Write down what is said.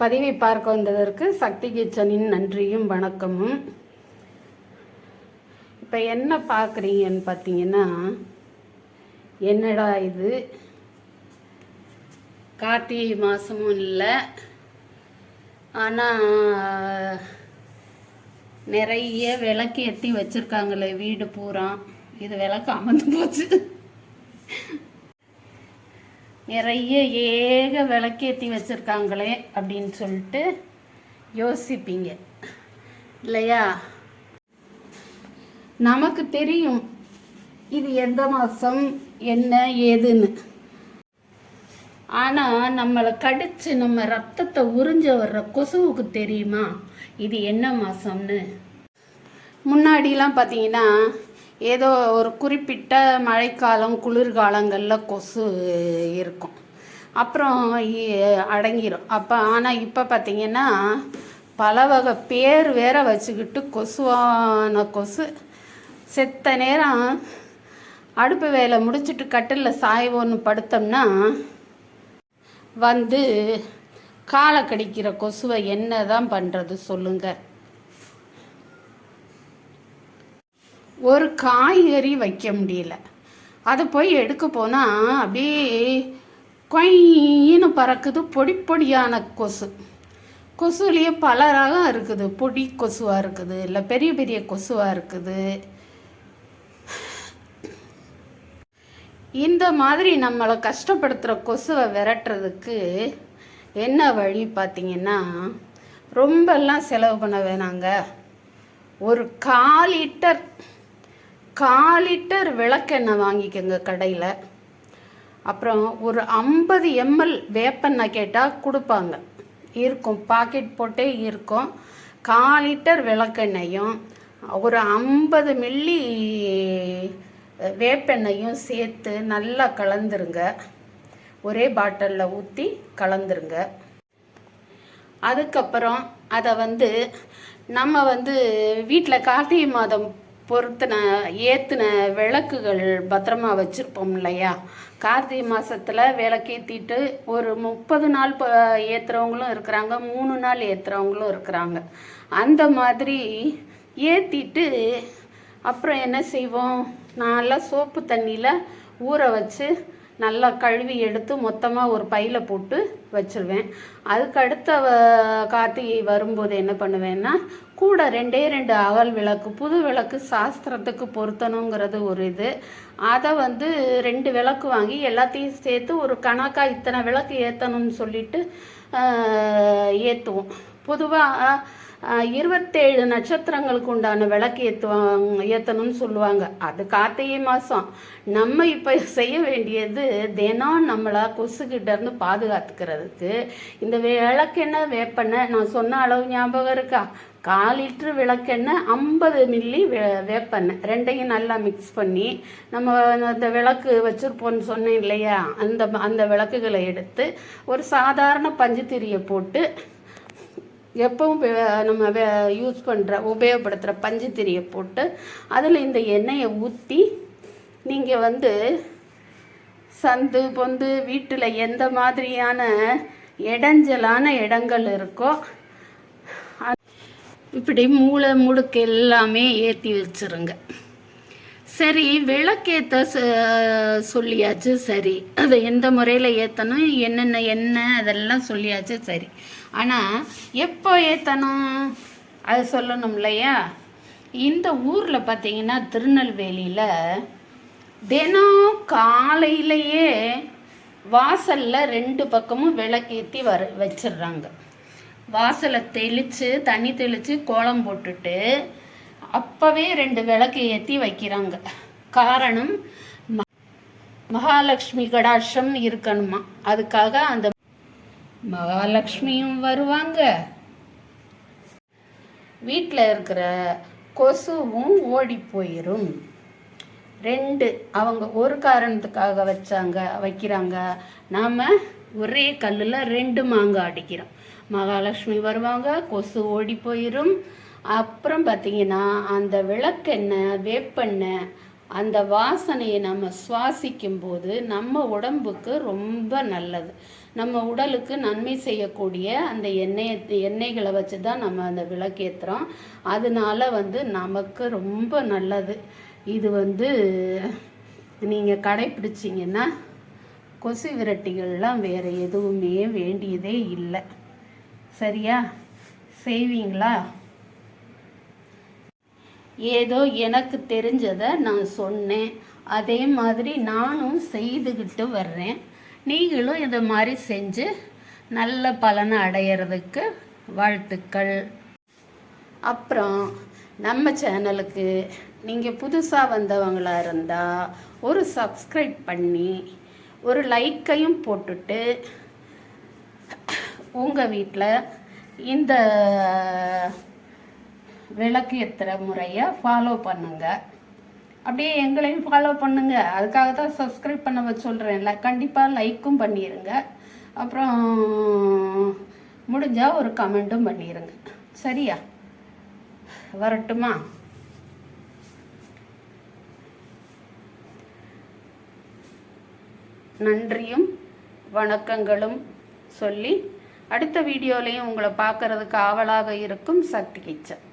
பதிவை பார்க்க வந்ததற்கு சக்தி கிச்சனின் நன்றியும் வணக்கமும். இப்போ என்ன பார்க்குறீங்கன்னு பார்த்தீங்கன்னா என்னடா இது? கார்த்திகை மாதமும் இல்லை. ஆனால் நிறைய விளக்கு ஏற்றி வச்சுருக்காங்களே வீடு பூரா. இது விளக்கு அமர்ந்து போச்சு. நிறைய ஏக விளக்கேற்றி வச்சுருக்காங்களே அப்படின்னு சொல்லிட்டு யோசிப்பீங்க. இல்லையா? நமக்கு தெரியும் இது எந்த மாதம் என்ன ஏதுன்னு. ஆனால் நம்மளை கடித்து நம்ம ரத்தத்தை உறிஞ்ச வர்ற கொசுவுக்கு தெரியுமா? இது என்ன மாதம்னு? முன்னாடிலாம் பார்த்தீங்கன்னா ஏதோ ஒரு குறிப்பிட்ட மழைக்காலம் குளிர்காலங்களில் கொசு இருக்கும். அப்புறம் அடங்கிடும் அடங்கிரும். அப்போ ஆனால் இப்போ பார்த்தீங்கன்னா பல வகை பேர் வேற வச்சுக்கிட்டு கொசுவான கொசு. செத்த நேரம் அடுப்பு வேலை முடிச்சுட்டு கட்டிலில் சாய்வோன்னு படுத்தோம்னா வந்து காலை கடிக்கிற கொசுவை என்ன தான் பண்ணுறது சொல்லுங்கள் ஒரு காய்கறி வைக்க முடியல. அதை போய் எடுக்க போனால் அப்படியே கொயின்னு பறக்குது பொடி பொடியான கொசு. கொசுலேயே பல ரகம் இருக்குது. பொடி கொசுவாக இருக்குது இல்லை பெரிய பெரிய கொசுவாக இருக்குது. இந்த மாதிரி நம்மளை கஷ்டப்படுத்துகிற கொசுவை விரட்டுறதுக்கு என்ன வழி பார்த்தீங்கன்னா ரொம்பலாம் செலவு பண்ண வேணாங்க. ஒரு கால் லிட்டர் கால் லிட்டர் விளக்கெண்ணெய் வாங்கிக்கோங்க கடையில். அப்புறம் ஒரு ஐம்பது எம்எல் வேப்பெண்ணெய் கேட்டால் கொடுப்பாங்க. இருக்கும் பாக்கெட் போட்டே இருக்கும். கால் லிட்டர் விளக்கெண்ணெயும் ஒரு ஐம்பது மில்லி வேப்பெண்ணையும் சேர்த்து நல்லா கலந்துருங்க. ஒரே பாட்டிலில் ஊற்றி கலந்துருங்க. அதுக்கப்புறம் அதை வந்து நம்ம வந்து வீட்டில் கார்த்திகை மாதம் பொருத்தின ஏற்றின விளக்குகள் பத்திரமா வச்சுருப்போம் இல்லையா? கார்த்திகை மாதத்தில் விளக்கேற்றிட்டு ஒரு முப்பது நாள் ப ஏற்றுறவங்களும் இருக்கிறாங்க மூணு நாள் ஏற்றுறவங்களும் இருக்கிறாங்க. அந்த மாதிரி ஏற்றிட்டு அப்புறம் என்ன செய்வோம்? நல்லா சோப்பு தண்ணியில் ஊற வச்சு நல்லா கழுவி எடுத்து மொத்தமாக ஒரு பையில் போட்டு வச்சுருவேன். அதுக்கு அடுத்த கார்த்திகை வரும்போது என்ன பண்ணுவேன்னா கூட ரெண்டே ரெண்டு அகல் விளக்கு புது விளக்கு சாஸ்திரத்துக்கு பொருத்தணுங்கிறது ஒரு இது. அதை வந்து ரெண்டு விளக்கு வாங்கி எல்லாத்தையும் சேர்த்து ஒரு கணக்காக இத்தனை விளக்கு ஏற்றணும்னு சொல்லிட்டு ஏற்றுவோம் பொதுவாக இருபத்தேழு நட்சத்திரங்களுக்கு உண்டான விளக்கு ஏற்றுவாங்க ஏற்றணும்னு சொல்லுவாங்க. அது கார்த்திகை மாதம் நம்ம இப்போ செய்ய வேண்டியது தினம் நம்மளை கொசுக்கிட்ட இருந்து பாதுகாத்துக்கிறதுக்கு. இந்த விளக்கெண்ணெய் வேப்பெண்ணெய் நான் சொன்ன அளவு ஞாபகம் இருக்கா? கால் லிட்ரு விளக்கெண்ணெய் ஐம்பது மில்லி வே வேப்பெண்ணெய் ரெண்டையும் நல்லா மிக்ஸ் பண்ணி நம்ம அந்த விளக்கு வச்சுருப்போம்னு சொன்னேன் இல்லையா? அந்த அந்த விளக்குகளை எடுத்து ஒரு சாதாரண பஞ்சுத்திரியை போட்டு எப்பவும் நம்ம வே யூஸ் பண்ணுற உபயோகப்படுத்துகிற பஞ்சுத்திரியை போட்டு அதில் இந்த எண்ணெயை ஊற்றி நீங்கள் வந்து சந்து பொந்து வீட்டில் எந்த மாதிரியான இடைஞ்சலான இடங்கள் இருக்கோ இப்படி மூளை முடுக்கு எல்லாமே ஏற்றி வச்சிருங்க. சரி விளக்கேற்ற ச- சொல்லியாச்சு சரி. அதை எந்த முறையில் ஏற்றணும் என்னென்ன என்ன அதெல்லாம் சொல்லியாச்சு சரி. ஆனால் எப்போ ஏற்றணும் அது சொல்லணும் இல்லையா? இந்த ஊரில் பார்த்தீங்கன்னா திருநெல்வேலியில் தினம் காலையிலேயே வாசலில் ரெண்டு பக்கமும் விளக்கேற்றி வர வச்சிடுறாங்க வாசலை தெளித்து தண்ணி தெளித்து கோலம் போட்டுட்டு அப்போவே ரெண்டு விளக்கு ஏற்றி வைக்கிறாங்க. காரணம் ம- மகாலட்சுமி கடாட்சம் இருக்கணுமா? அதுக்காக அந்த மகாலட்சுமியும் வருவாங்க. வீட்டில் இருக்கிற கொசுவும் ஓடி போயிடும் ரெண்டு அவங்க ஒரு காரணத்துக்காக வச்சாங்க வைக்கிறாங்க. நாம் ஒரே கல்லில் ரெண்டு மாங்காய் அடிக்கிறோம். மகாலட்சுமி வருவாங்க கொசு ஓடி போயிடும் அப்புறம் பார்த்தீங்கன்னா அந்த விளக்கெண்ணெய் வேப்பெண்ணெய் அந்த வாசனையை நம்ம சுவாசிக்கும் போது நம்ம உடம்புக்கு ரொம்ப நல்லது. நம்ம உடலுக்கு நன்மை செய்யக்கூடிய அந்த எண்ணெயை எண்ணெய்களை வச்சு தான் நம்ம அந்த விளக்கேற்றுறோம் அதனால வந்து நமக்கு ரொம்ப நல்லது. இது வந்து நீங்கள் கடைப்பிடிச்சிங்கன்னா கொசு விரட்டிகள்லாம் வேறு எதுவுமே வேண்டியதே இல்லை. சரியா? செய்வீங்களா? ஏதோ எனக்கு தெரிஞ்சதை நான் சொன்னேன். அதே மாதிரி நானும் செய்துக்கிட்டு வர்றேன். நீங்களும் இதை மாதிரி செஞ்சு நல்ல பலனை அடையிறதுக்கு வாழ்த்துக்கள். அப்புறம் நம்ம சேனலுக்கு நீங்கள் புதுசாக வந்தவங்களாக இருந்தால் ஒரு சப்ஸ்கிரைப் பண்ணி ஒரு லைக்கையும் போட்டுட்டு உங்கள் வீட்டில் இந்த விளக்கு ஏற்றுற முறையை ஃபாலோ பண்ணுங்க. அப்படியே எங்களையும் ஃபாலோ பண்ணுங்க. அதுக்காக தான் சப்ஸ்கிரைப் பண்ண சொல்கிறேன்ல கண்டிப்பாக லைக்கும் பண்ணிடுங்க அப்புறம் முடிஞ்சால் ஒரு கமெண்ட்டும் பண்ணிடுங்க சரியா? வரட்டுமா? நன்றியும் வணக்கங்களும் சொல்லி அடுத்த வீடியோலையும் உங்களை பார்க்கறதுக்கு ஆவலாக இருக்கும் சக்தி கிச்சன்.